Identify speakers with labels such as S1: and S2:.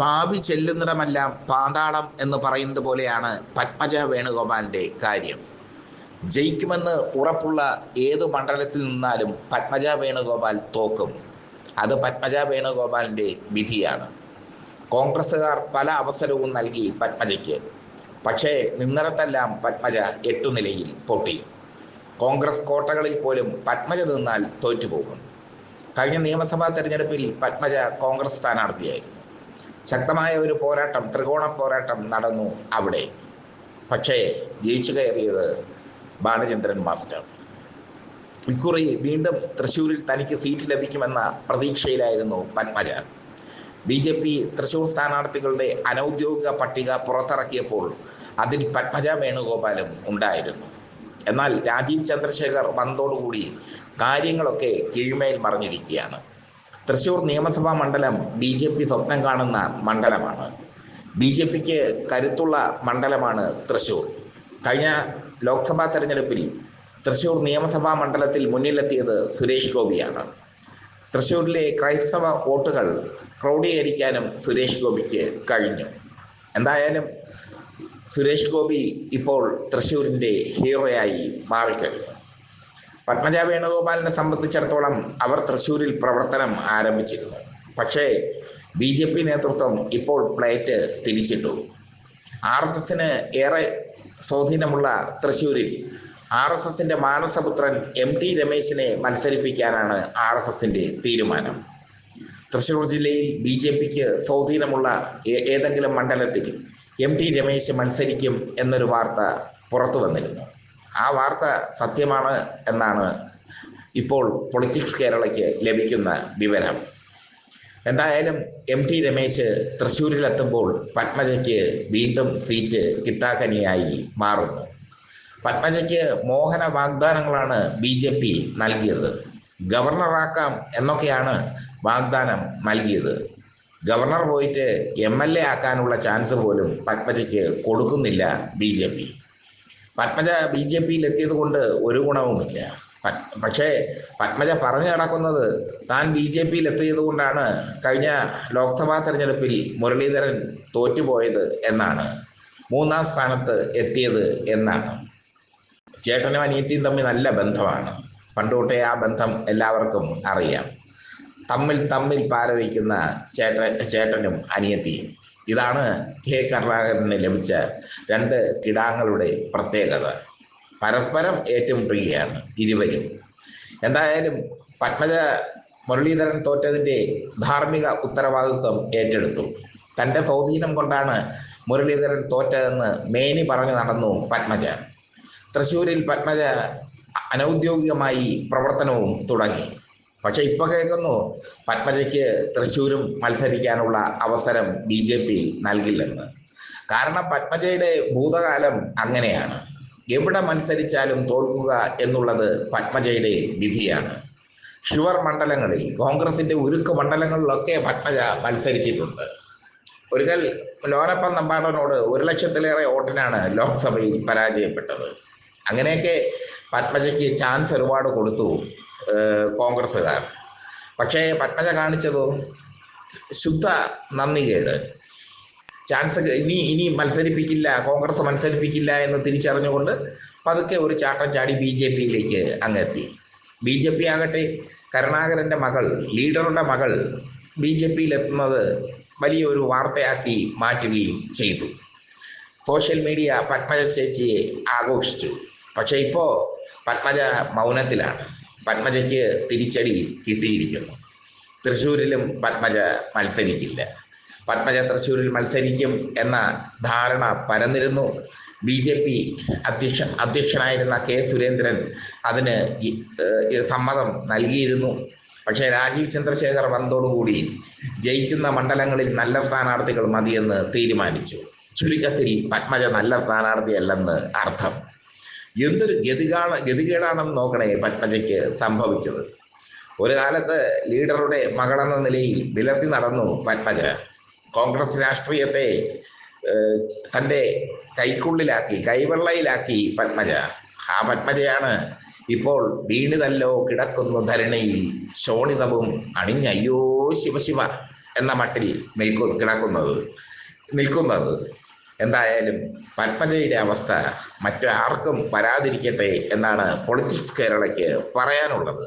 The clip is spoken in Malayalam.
S1: പാവി ചെല്ലുന്നിടമെല്ലാം പാതാളം എന്ന് പറയുന്നത് പോലെയാണ് പത്മജ വേണുഗോപാലിന്റെ കാര്യം. ജയിക്കുമെന്ന് ഉറപ്പുള്ള ഏത് മണ്ഡലത്തിൽ നിന്നാലും പത്മജ വേണുഗോപാൽ തോക്കും. അത് പത്മജ വേണുഗോപാലിന്റെ വിധിയാണ്. കോൺഗ്രസ്സുകാർ പല അവസരവും നൽകി പത്മജയ്ക്ക്. പക്ഷേ നിന്നിടത്തെല്ലാം പത്മജ എട്ടുനിലയിൽ പൊട്ടി. കോൺഗ്രസ് കോട്ടകളിൽ പോലും പത്മജ നിന്നാൽ തോറ്റുപോകും. കഴിഞ്ഞ നിയമസഭാ തെരഞ്ഞെടുപ്പിൽ പത്മജ കോൺഗ്രസ് സ്ഥാനാർത്ഥിയായിരുന്നു ശക്തമായ ഒരു പോരാട്ടം ത്രികോണ പോരാട്ടം നടന്നു അവിടെ. പക്ഷേ ജയിച്ചു കയറിയത് ബാലചന്ദ്രൻ മാസ്റ്റർ. ഇക്കുറി വീണ്ടും തൃശ്ശൂരിൽ തനിക്ക് സീറ്റ് ലഭിക്കുമെന്ന പ്രതീക്ഷയിലായിരുന്നു Padmaja B J P Thrissur സ്ഥാനാർത്ഥികളുടെ അനൗദ്യോഗിക പട്ടിക പുറത്തിറക്കിയപ്പോൾ അതിൽ പത്മജ വേണുഗോപാലും ഉണ്ടായിരുന്നു. എന്നാൽ രാജീവ് ചന്ദ്രശേഖർ വന്നതോടുകൂടി കാര്യങ്ങളൊക്കെ കീഴ്മേൽ മറിഞ്ഞിരിക്കുകയാണ്. തൃശ്ശൂർ നിയമസഭാ മണ്ഡലം ബി ജെ പി സ്വപ്നം കാണുന്ന മണ്ഡലമാണ്. ബി ജെ പിക്ക് കരുത്തുള്ള മണ്ഡലമാണ് തൃശ്ശൂർ. കഴിഞ്ഞ ലോക്സഭാ തെരഞ്ഞെടുപ്പിൽ തൃശ്ശൂർ നിയമസഭാ മണ്ഡലത്തിൽ മുന്നിലെത്തിയത് സുരേഷ് ഗോപിയാണ്. തൃശ്ശൂരിലെ ക്രൈസ്തവ വോട്ടുകൾ ക്രോഡീകരിക്കാനും സുരേഷ് ഗോപിക്ക് കഴിഞ്ഞു. എന്തായാലും സുരേഷ് ഗോപി ഇപ്പോൾ തൃശ്ശൂരിന്റെ ഹീറോയായി മാറിക്കഴിഞ്ഞു. പത്മജ വേണുഗോപാലിനെ സംബന്ധിച്ചിടത്തോളം അവർ തൃശ്ശൂരിൽ പ്രവർത്തനം ആരംഭിച്ചിരുന്നു. പക്ഷേ ബി ജെ പി നേതൃത്വം ഇപ്പോൾ പ്ലേറ്റ് തിരിച്ചിട്ടു. ആർ എസ് എസിന് ഏറെ സ്വാധീനമുള്ള തൃശ്ശൂരിൽ ആർ എസ് എസിന്റെ മാനസപുത്രൻ എം ടി രമേശിനെ മത്സരിപ്പിക്കാനാണ് ആർ എസ് എസിന്റെ തീരുമാനം. തൃശ്ശൂർ ജില്ലയിൽ ബി ജെ പിക്ക് സ്വാധീനമുള്ള ഏതെങ്കിലും മണ്ഡലത്തിൽ എം ടി രമേശ് മത്സരിക്കും എന്നൊരു വാർത്ത പുറത്തു വന്നിരുന്നു. ആ വാർത്ത സത്യമാണ് എന്നാണ് ഇപ്പോൾ പൊളിറ്റിക്സ് കേരളയ്ക്ക് ലഭിക്കുന്ന വിവരം. എന്തായാലും എം ടി രമേശ് തൃശ്ശൂരിലെത്തുമ്പോൾ പത്മജയ്ക്ക് വീണ്ടും സീറ്റ് കിട്ടാക്കനിയായി മാറുന്നു. പത്മജയ്ക്ക് മോഹന വാഗ്ദാനങ്ങളാണ് ബി ജെ പി നൽകിയത്. ഗവർണറാക്കാം എന്നൊക്കെയാണ് വാഗ്ദാനം നൽകിയത്. ഗവർണർ പോയിട്ട് എം എൽ എ ആക്കാനുള്ള ചാൻസ് പോലും പത്മജയ്ക്ക് കൊടുക്കുന്നില്ല B J P. Padmaja B J പിയിൽ എത്തിയത് കൊണ്ട് ഒരു ഗുണവുമില്ല. പക്ഷേ പത്മജ പറഞ്ഞു നടക്കുന്നത് താൻ ബി ജെ പിയിൽ എത്തിയത് കൊണ്ടാണ് കഴിഞ്ഞ ലോക്സഭാ തെരഞ്ഞെടുപ്പിൽ മുരളീധരൻ തോറ്റുപോയത് എന്നാണ്. മൂന്നാം സ്ഥാനത്ത് എത്തിയത് എന്നാണ്. ചേട്ടനും അനിയത്തിയും തമ്മിൽ നല്ല ബന്ധമാണ്. പണ്ടുകൊട്ടേ ആ ബന്ധം എല്ലാവർക്കും അറിയാം. തമ്മിൽ തമ്മിൽ പാരവയ്ക്കുന്ന ചേട്ട ചേട്ടനും അനിയത്തിയും. ഇതാണ് കെ കരുണാകരന് ലഭിച്ച രണ്ട് കിടാങ്ങളുടെ പ്രത്യേകത. പരസ്പരം ഏറ്റുമുട്ടുകയാണ് ഇരുവരും. എന്തായാലും പത്മജ മുരളീധരൻ തോറ്റതിന്റെ ധാർമ്മിക ഉത്തരവാദിത്വം ഏറ്റെടുത്തു. തന്റെ സ്വാധീനം കൊണ്ടാണ് മുരളീധരൻ തോറ്റതെന്ന് മേനി പറഞ്ഞു നടന്നു പത്മജ. തൃശ്ശൂരിൽ പത്മജ അനൗദ്യോഗികമായി പ്രവർത്തനവും തുടങ്ങി. പക്ഷെ ഇപ്പൊ കേൾക്കുന്നു പത്മജയ്ക്ക് തൃശ്ശൂരും മത്സരിക്കാനുള്ള അവസരം ബി ജെ പി നൽകില്ലെന്ന്. കാരണം പത്മജയുടെ ഭൂതകാലം അങ്ങനെയാണ്. എവിടെ മത്സരിച്ചാലും തോൽക്കുക എന്നുള്ളത് പത്മജയുടെ വിധിയാണ്. ഷുവർ മണ്ഡലങ്ങളിൽ കോൺഗ്രസിന്റെ ഉരുക്ക് മണ്ഡലങ്ങളിലൊക്കെ പത്മജ മത്സരിച്ചിട്ടുണ്ട്. ഒരിക്കൽ ലോനപ്പൻ നമ്പാടനോട് ഒരു ലക്ഷത്തിലേറെ വോട്ടിനാണ് ലോക്സഭയിൽ പരാജയപ്പെട്ടത്. അങ്ങനെയൊക്കെ പത്മജയ്ക്ക് ചാൻസ് ഒരുപാട് കൊടുത്തു. കോൺഗ്രസ്സുകാർ പക്ഷേ പത്മജ കാണിച്ചതോ? ശുദ്ധ നന്ദികേട് ചാൻസ് ഇനി ഇനി മത്സരിപ്പിക്കില്ല കോൺഗ്രസ് മത്സരിപ്പിക്കില്ല എന്ന് തിരിച്ചറിഞ്ഞുകൊണ്ട് പതുക്കെ ഒരു ചാട്ടം ചാടി ബി ജെ പിയിലേക്ക് അങ്ങെത്തി. ബി ജെ പി ആകട്ടെ കരുണാകരന്റെ മകൾ ലീഡറുടെ മകൾ ബി ജെ പിയിൽ എത്തുന്നത് വലിയൊരു വാർത്തയാക്കി മാറ്റുകയും ചെയ്തു. സോഷ്യൽ മീഡിയ പത്മജ ചേച്ചിയെ ആഘോഷിച്ചു. പക്ഷേ ഇപ്പോൾ പത്മജ മൗനത്തിലാണ്. പത്മജയ്ക്ക് തിരിച്ചടി കിട്ടിയിരിക്കുന്നു. തൃശ്ശൂരിലും പത്മജ മത്സരിക്കില്ല. പത്മജ തൃശ്ശൂരിൽ മത്സരിക്കും എന്ന ധാരണ പരന്നിരുന്നു. ബി ജെ പി അധ്യക്ഷ അധ്യക്ഷനായിരുന്ന കെ സുരേന്ദ്രൻ അതിന് സമ്മതം നൽകിയിരുന്നു. പക്ഷേ രാജീവ് ചന്ദ്രശേഖർ വന്നതോടുകൂടി ജയിക്കുന്ന മണ്ഡലങ്ങളിൽ നല്ല സ്ഥാനാർത്ഥികൾ മതിയെന്ന് തീരുമാനിച്ചു. ചുരുക്കത്തിൽ പത്മജ നല്ല സ്ഥാനാർത്ഥിയല്ലെന്ന് അർത്ഥം. എന്തൊരു ഗതികാണ് ഗതികേടാണെന്ന് നോക്കണേ പത്മജയ്ക്ക് സംഭവിച്ചത്. ഒരു കാലത്ത് ലീഡറുടെ മകളെന്ന നിലയിൽ വിലസി നടന്നു പത്മജ. കോൺഗ്രസ് രാഷ്ട്രീയത്തെ തന്റെ കൈക്കുള്ളിലാക്കി കൈവെള്ളയിലാക്കി പത്മജ. ആ പത്മജയാണ് ഇപ്പോൾ വീണിതല്ലോ കിടക്കുന്നു ധരണിയിൽ ശോണിതവും അണിഞ്ഞയ്യോ ശിവശിവ എന്ന മട്ടിൽ നിൽക്കു കിടക്കുന്നത് നിൽക്കുന്നത്. എന്തായാലും പത്മജയുടെ അവസ്ഥ മറ്റാർക്കും വരാതിരിക്കട്ടെ എന്നാണ് പൊളിറ്റിക്സ് കേരളയ്ക്ക് പറയാനുള്ളത്.